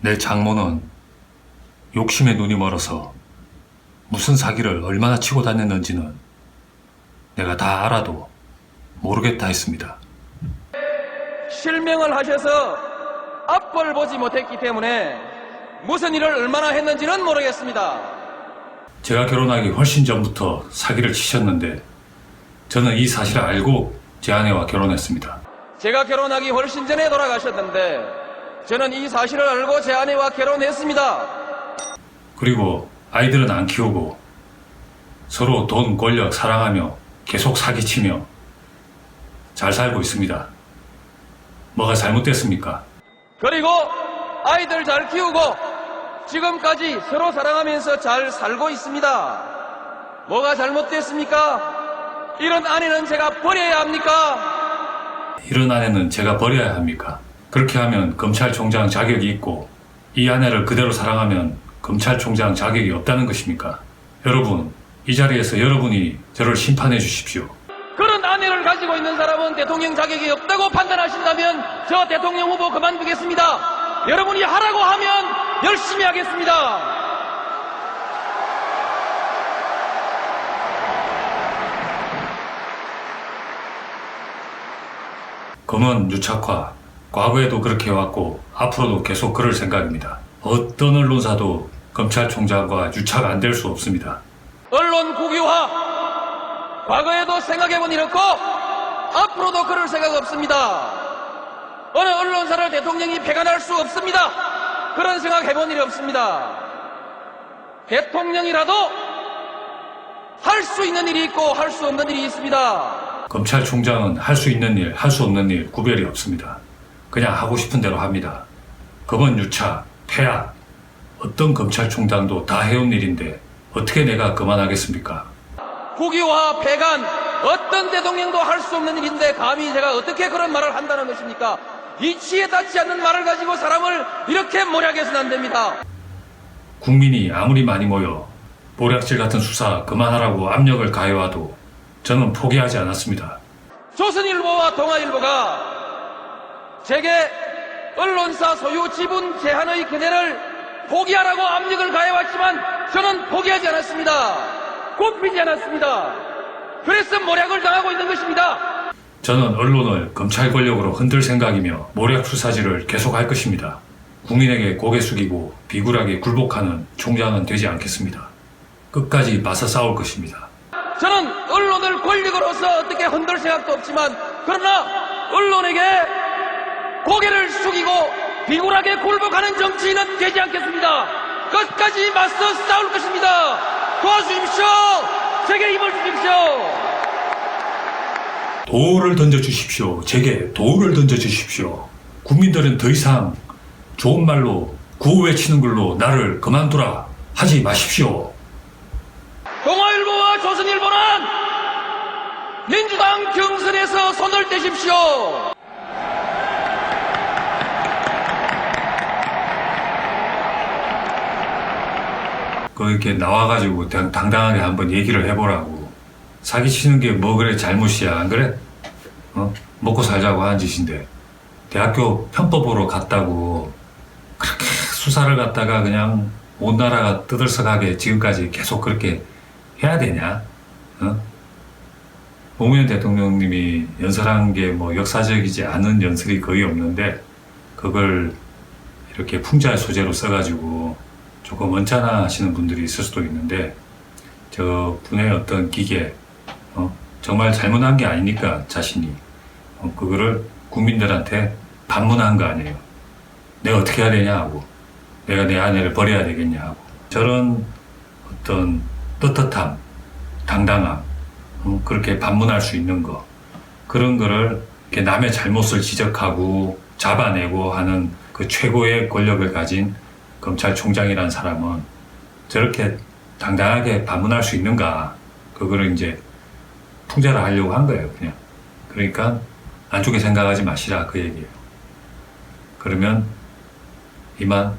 내 장모는 욕심에 눈이 멀어서 무슨 사기를 얼마나 치고 다녔는지는 내가 다 알아도 모르겠다 했습니다. 실명을 하셔서 앞을 보지 못했기 때문에 무슨 일을 얼마나 했는지는 모르겠습니다. 제가 결혼하기 훨씬 전부터 사기를 치셨는데 저는 이 사실을 알고 제 아내와 결혼했습니다. 제가 결혼하기 훨씬 전에 돌아가셨는데 저는 이 사실을 알고 제 아내와 결혼했습니다. 그리고 아이들은 안 키우고 서로 돈, 권력 사랑하며 계속 사기치며 잘 살고 있습니다. 뭐가 잘못됐습니까? 그리고 아이들 잘 키우고 지금까지 서로 사랑하면서 잘 살고 있습니다. 뭐가 잘못됐습니까? 이런 아내는 제가 버려야 합니까? 이런 아내는 제가 버려야 합니까? 그렇게 하면 검찰총장 자격이 있고 이 아내를 그대로 사랑하면 검찰총장 자격이 없다는 것입니까? 여러분, 이 자리에서 여러분이 저를 심판해 주십시오. 그런 아내를 가지고 있는 사람은 대통령 자격이 없다고 판단하신다면 저 대통령 후보 그만두겠습니다. 여러분이 하라고 하면 열심히 하겠습니다. 검은 유착화, 과거에도 그렇게 해왔고 앞으로도 계속 그럴 생각입니다. 어떤 언론사도 검찰총장과 유착 안 될 수 없습니다. 언론 국유화 과거에도 생각해본 일 없고 앞으로도 그럴 생각 없습니다. 어느 언론사를 대통령이 폐간할 수 없습니다. 그런 생각 해본 일이 없습니다. 대통령이라도 할 수 있는 일이 있고 할 수 없는 일이 있습니다. 검찰총장은 할 수 있는 일, 할 수 없는 일 구별이 없습니다. 그냥 하고 싶은 대로 합니다. 검은 유착, 폐악, 어떤 검찰총장도 다 해온 일인데 어떻게 내가 그만하겠습니까? 국유화 폐간 어떤 대통령도 할 수 없는 일인데 감히 제가 어떻게 그런 말을 한다는 것입니까? 이치에 닿지 않는 말을 가지고 사람을 이렇게 몰약해서는 안 됩니다. 국민이 아무리 많이 모여 보략질 같은 수사 그만하라고 압력을 가해와도 저는 포기하지 않았습니다. 조선일보와 동아일보가 제게 언론사 소유 지분 제한의 그대를 포기하라고 압력을 가해왔지만 저는 포기하지 않았습니다. 꼽히지 않았습니다. 그래서 모략을 당하고 있는 것입니다. 저는 언론을 검찰 권력으로 흔들 생각이며 모략 수사질을 계속할 것입니다. 국민에게 고개 숙이고 비굴하게 굴복하는 총장은 되지 않겠습니다. 끝까지 맞서 싸울 것입니다. 저는 언론을 권력으로서 어떻게 흔들 생각도 없지만 그러나 언론에게 고개를 숙이고 비굴하게 굴복하는 정치인은 되지 않겠습니다. 끝까지 맞서 싸울 것입니다. 도와주십시오. 제게 힘을 주십시오. 도를 던져 주십시오. 제게 도를 던져 주십시오. 국민들은 더 이상 좋은 말로 구호 외치는 걸로 나를 그만두라 하지 마십시오. 동아일보와 조선일보는 민주당 경선에서 손을 떼십시오. 그 이렇게 나와가지고 당- 당당하게 한번 얘기를 해보라고. 사기치는 게 뭐 그래 잘못이야 안 그래? 어? 먹고 살자고 하는 짓인데 대학교 편법으로 갔다고 그렇게 수사를 갖다가 그냥 온 나라가 떠들썩하게 지금까지 계속 그렇게 해야 되냐? 어? 노무현 대통령님이 연설한 게 뭐 역사적이지 않은 연설이 거의 없는데 그걸 이렇게 풍자 소재로 써가지고 조금 언짢아 하시는 분들이 있을 수도 있는데 저 분의 어떤 기계 어, 정말 잘못한 게 아니니까 자신이 어, 그거를 국민들한테 반문한 거 아니에요. 내가 어떻게 해야 되냐 하고 내가 내 아내를 버려야 되겠냐 하고 저런 어떤 떳떳함, 당당함 어, 그렇게 반문할 수 있는 거 그런 거를 남의 잘못을 지적하고 잡아내고 하는 그 최고의 권력을 가진 검찰총장이라는 사람은 저렇게 당당하게 반문할 수 있는가 그거를 이제 풍자를 하려고 한 거예요 그냥. 그러니까 안쪽에 생각하지 마시라 그 얘기예요. 그러면 이만